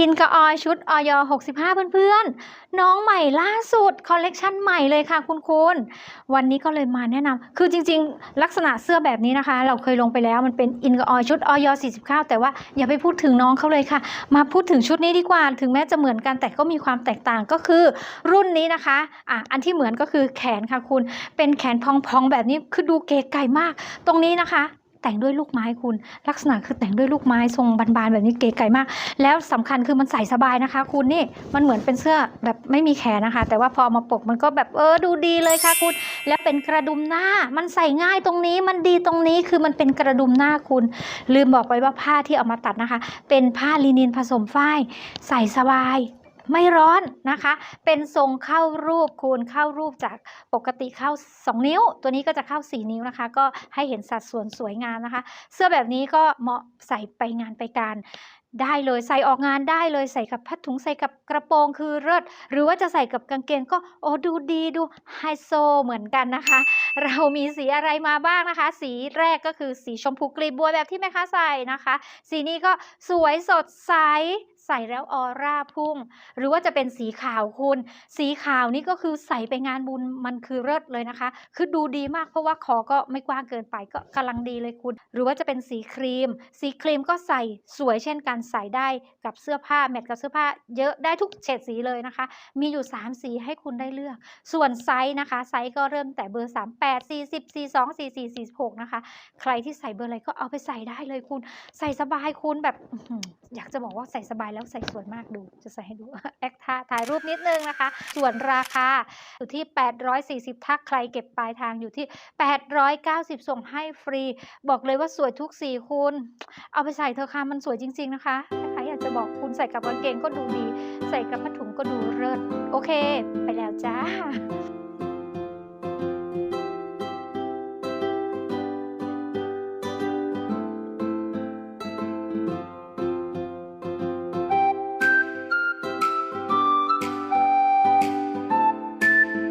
อินกับออยชุดออย65 เพื่อนๆ น้องใหม่ล่าสุดคอลเลกชันใหม่เลยค่ะคุณคุณวันนี้ก็เลยมาแนะนำคือจริงๆ ลักษณะเสื้อแบบนี้นะคะ เราเคยลงไปแล้วมันเป็นอินกับออยชุดออย49 แต่ว่าอย่าไปพูดถึงน้องเขาเลยค่ะ มาพูดถึงชุดนี้ดีกว่า ถึงแม้จะเหมือนกันแต่ก็มีความแตกต่างก็คือ รุ่นนี้นะคะอะอันที่เหมือนก็คือแขนค่ะคุณ เป็นแขนพองๆแบบนี้คือดูเก๋ไก่มาก ตรงนี้นะคะ แต่งด้วยลูกไม้คุณ ลักษณะคือแต่งด้วยลูกไม้ทรงบานๆแบบนี้เก๋ไก่มาก แล้วสำคัญคือมันใส่สบายนะคะ คุณนี่มันเหมือนเป็นเสื้อแบบไม่มีแขนนะคะ แต่ว่าพอมาปกมันก็แบบเออดูดีเลยค่ะคุณ และเป็นกระดุมหน้ามันใส่ง่ายตรงนี้มันดีตรงนี้คือมันเป็นกระดุมหน้าคุณ ลืมบอกไปว่าผ้าที่เอามาตัดนะคะ เป็นผ้าลินินผสมฝ้ายใส่สบาย ไม่ร้อนนะคะ เป็นทรงเข้ารูปคูณเข้ารูปจากปกติเข้า 2 นิ้ว ตัวนี้ก็จะเข้า 4 นิ้วนะคะ ก็ให้เห็นสัดส่วนสวยงามนะคะ เสื้อแบบนี้ก็เหมาะใส่ไปงานไปการได้เลยใส่ออกงานได้เลยใส่กับผ้าถุงใส่กับกระโปรงคือเลิศหรือว่าจะใส่กับกางเกงก็โอ้ดูดีดูไฮโซเหมือนกันนะคะ เรามีสีอะไรมาบ้างนะคะ สีแรกก็คือสีชมพูกลีบบัวแบบที่แม่ค้าใส่นะคะ สีนี้ก็สวยสดใสใส่แล้วออร่าพุ่ง หรือว่าจะเป็นสีขาวคุณ สีขาวนี่ก็คือใส่ไปงานบุญมันคือเลิศเลยนะคะ คือดูดีมากเพราะว่าคอก็ไม่กว้างเกินไปก็กำลังดีเลยคุณ หรือว่าจะเป็นสีครีม สีครีมก็ใส่สวยเช่นกันใส่ได้กับเสื้อผ้าแมทกับเสื้อผ้า เยอะได้ทุกเฉดสีเลยนะคะ มีอยู่ 3 สีให้คุณได้เลือก ส่วนไซส์นะคะ ไซส์ก็เริ่มแต่เบอร์ 38 40 42 44 46 นะคะ ใครที่ใส่เบอร์อะไรก็เอาไปใส่ได้เลยคุณ ใส่สบายคุณแบบอยากจะบอกว่าใส่สบายแล้วใส่สวยมากดู จะใส่ให้ดูแอคท่าถ่ายรูปนิดนึงนะคะ ส่วนราคาอยู่ที่ 840ถ้าใครเก็บปลายทางอยู่ที่ 890 ส่งให้ฟรี บอกเลยว่าสวยทุกสีคุณ เอาไปใส่เถอค่ะ มันสวยจริง ๆ นะคะใครอยากจะบอกคุณใส่กับกางเกงก็ดูดี ใส่กับผ้าถุงก็ดูเลิศโอเค ไปแล้วจ้า